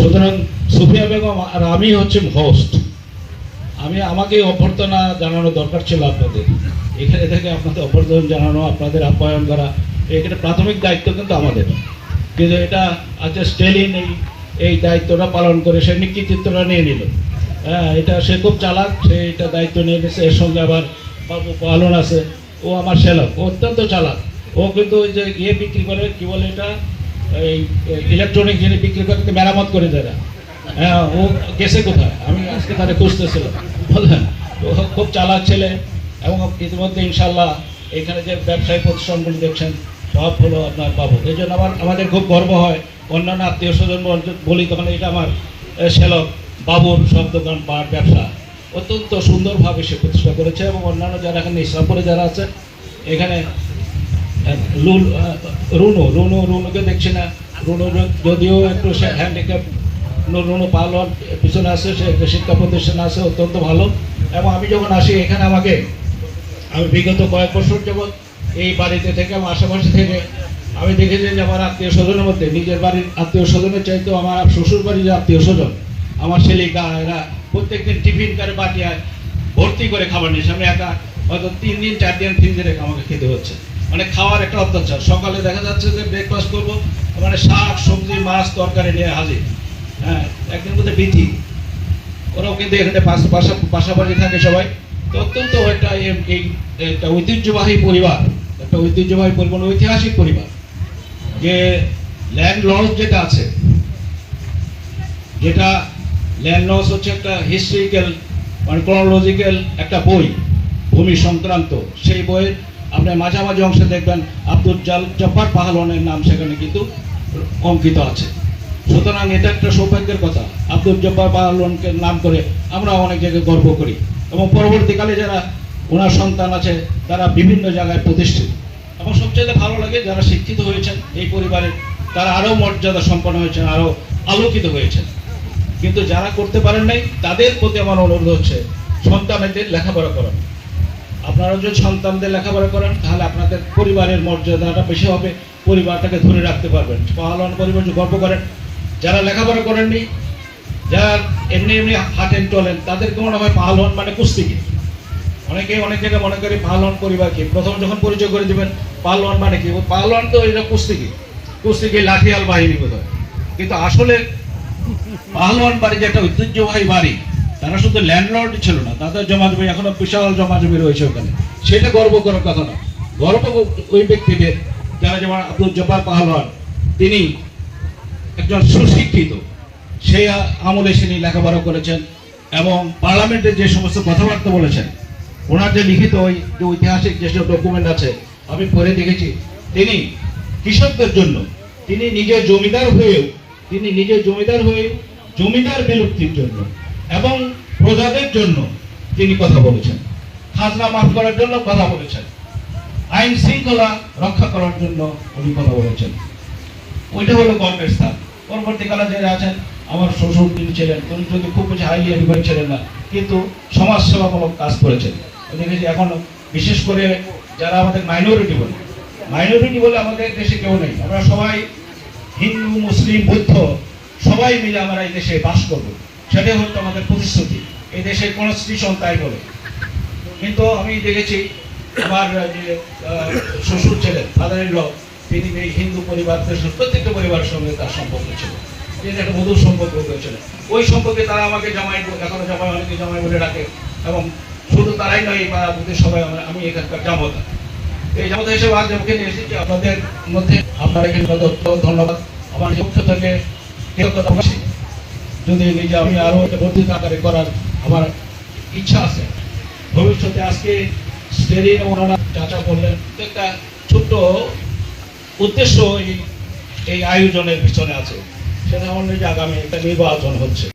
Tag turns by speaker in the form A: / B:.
A: সুতরাং সুফিয়া বেগম আর আমি হচ্ছে হোস্ট আমি, আমাকে অভ্যর্থনা জানানো দরকার ছিল আপনাদের। এখানে থেকে আপনাদের অভ্যর্থনা জানানো, আপনাদের আপ্যায়ন করা, এখানে প্রাথমিক দায়িত্ব কিন্তু আমাদের। কিন্তু এটা আচ্ছা স্টেলিন এই এই দায়িত্বটা পালন করে, সে কৃতিত্বটা নিয়ে নিল। হ্যাঁ এটা সে খুব চালাক, সে এটা দায়িত্ব নিয়ে নিয়েছে এর সঙ্গে আবার বাবু পালন আছে। ও আমার সেলক, অত্যন্ত চালাক। ও কিন্তু ওই যে ইয়ে বিক্রি করে, কি বলে এটা? এই ইলেকট্রনিক জিনিস বিক্রি করতে মেরামত করে দেয় না। হ্যাঁ ও গেছে কোথায়? আমি আজকে তাদের খুঁজতেছিলাম। বুঝলেন ও খুব চালাক ছেলে এবং ইতিমধ্যে ইনশাল্লাহ এখানে যে ব্যবসায়ী প্রতিষ্ঠানগুলি দেখছেন, সব হলো আপনার বাবু এই জন্য আমার, আমাদের খুব গর্ব হয়। অন্যান্য আত্মীয় স্বজন বলি তখন এটা আমার শ্যালক বাবুর সব দোকান পাট ব্যবসা অত্যন্ত সুন্দরভাবে সে প্রতিষ্ঠা করেছে এবং অন্যান্য যারা এখানে ইসলামপুরে যারা আছে এখানে রুনু রুনু রুনুকে দেখছি না রুনু যদিও একটু হ্যান্ডিক্যাপ রুনু পালন পিছনে আছে সে শিক্ষা প্রতিষ্ঠান আছে অত্যন্ত ভালো এবং আমি যখন আসি এখানে আমাকে আমি বিগত কয়েক বছর যাবৎ এই বাড়িতে থেকে আমার আশেপাশে থেকে আমি দেখেছি যে আমার আত্মীয় স্বজনের মধ্যে নিজের বাড়ির আত্মীয় স্বজনের চাইতেও আমার শ্বশুর বাড়ির যে আত্মীয় স্বজন আমার ছেলিকা এরা প্রত্যেকদিন টিফিন করে বাটিয়ায় ভর্তি করে খাবার নিয়েছে আমি একা হয়তো তিন দিন চার দিন তিন রেখে আমাকে খেতে হচ্ছে মানে খাওয়ার একটা অত্যাচার সকালে দেখা যাচ্ছে যে ব্রেকফাস্ট করব মানে শাক, সবজি, মাছ তরকারি নিয়ে হাজির। হ্যাঁ একদিন মধ্যে বিধি। ওরাও কিন্তু এখানে পাশাপাশি থাকে সবাই। তো অত্যন্ত একটা এই একটা ঐতিহ্যবাহী পরিবার, একটা ঐতিহ্যবাহী পরিবার ঐতিহাসিক পরিবার। যে ল্যান্ড লস যেটা আছে, যেটা ল্যান্ড লস হচ্ছে একটা হিস্ট্রিক্যাল মানে ক্রোনোলজিক্যাল একটা বই, ভূমি সংক্রান্ত। সেই বইয়ের আপনি মাঝামাঝি অংশে দেখবেন আব্দুল জাল জব্বার পাহালনের নাম সেখানে কিন্তু অঙ্কিত আছে। সুতরাং এটা একটা সৌভাগ্যের কথা। আব্দুল জব্বার পাহলনকে নাম করে আমরা অনেক জায়গায় গর্ব করি। এবং পরবর্তীকালে যারা ওনার সন্তান আছে, তারা বিভিন্ন জায়গায় প্রতিষ্ঠিত। এবং সবচেয়ে ভালো লাগে যারা শিক্ষিত হয়েছেন এই পরিবারে তারা আরও মর্যাদা সম্পন্ন হয়েছেন, আরও আলোকিত হয়েছেন। কিন্তু যারা করতে পারেন নাই, তাদের প্রতি আমার অনুরোধ হচ্ছে, সন্তানদের লেখাপড়া করান। আপনারা যদি সন্তানদের লেখাপড়া করেন, তাহলে আপনাদের পরিবারের মর্যাদাটা বেশি হবে, পরিবারটাকে ধরে রাখতে পারবেন। পাহলন পরিবার যদি গর্ব করেন। যারা লেখাপড়া করেননি, যারা এমনি এমনি হাঁটেন চলেন তাদেরকে মনে হয়? পাহলন মানে কুস্তিগির অনেকে, অনেক জায়গায় মনে করি পাহলন পরিবার কি? প্রথম যখন পরিচয় করে দিবেন পাহলন মানে কি? ও পাহলন তো এটা কুস্তিগির কুস্তিগির লাঠিয়াল বাহিনী বোধ কিন্তু আসলে পাহলওয়ান বাড়ি যে একটা ঐতিহ্যবাহী বাড়ি তারা শুধু ল্যান্ডলর্ড ছিল না তাদের জমা জমি এখনও বিশাল জমা জমি রয়েছে ওখানে। সেটা গর্ব করার কথা না। গর্ব ওই ব্যক্তিদের, যারা যেমন আব্দুল জব্বার পাহলওয়ান, তিনি একজন সুশিক্ষিত সেই আমলে তিনি লেখাপড়া করেছেন এবং পার্লামেন্টে যে সমস্ত কথাবার্তা বলেছেন, ওনার যে লিখিত ওই যে ঐতিহাসিক যেসব ডকুমেন্ট আছে, আমি পড়ে দেখেছি, তিনি কৃষকদের জন্য, তিনি নিজে জমিদার হয়েও, তিনি নিজে জমিদার হয়ে জমিদার বিলুপ্তির জন্য এবং প্রজাদের জন্য তিনি কথা বলেছেন। খাজনা মাফ করার জন্য কথা বলেছেন। আইন শৃঙ্খলা রক্ষা করার জন্য উনি কথা বলেছেন। ওইটা হলো গর্বের স্থান। পরবর্তীকালে যারা আছেন, আমার শ্বশুর তিনি ছিলেন তিনি যদি খুব বেশি হাইলি এডুকেট ছিলেন না, কিন্তু সমাজ সেবামূলক কাজ করেছেন। দেখেছি এখন, বিশেষ করে যারা আমাদের মাইনরিটি বলে। মাইনরিটি বলে আমাদের দেশে কেউ নেই। আমরা সবাই হিন্দু, মুসলিম, বৌদ্ধ, সবাই মিলে আমরা এই দেশে বাস করব। সেটাই হচ্ছে আমাদের প্রতিশ্রুতি। এই দেশের কনস্টিটিউশন তাই বলে। কিন্তু আমি দেখেছি আমার যে শ্বশুর ছিলেন ফাদার ইন ল তিনি এই হিন্দু পরিবারদের প্রত্যেকটা পরিবারের সঙ্গে তার সম্পর্ক ছিল। তিনি একটা মধুর সম্পর্ক হয়েছিল ওই সম্পর্কে তারা আমাকে জামাই, এখনও জামাই, অনেকে জামাই বলে ডাকে। এবং শুধু তারাই নয়, এই পাড়া বুথের সবাই আমি এখানকার জামতা। এই জামতা হিসেবে আজ আমাকে নিয়ে এসেছি। আপনাদের মধ্যে আপনার এখানে ধন্যবাদ। আমার পক্ষ থেকে কৃতজ্ঞতা। যদি নিজে আমি আরও বর্ধিত আকারে করার আমার ইচ্ছা আছে। ভবিষ্যতে আজকে স্টেডিয়াম ওনারা চাচা বললেন একটা ছোট্ট উদ্দেশ্য এই এই আয়োজনের পিছনে আছে। সেটা আমার নিজে আগামী একটা নির্বাচন হচ্ছে।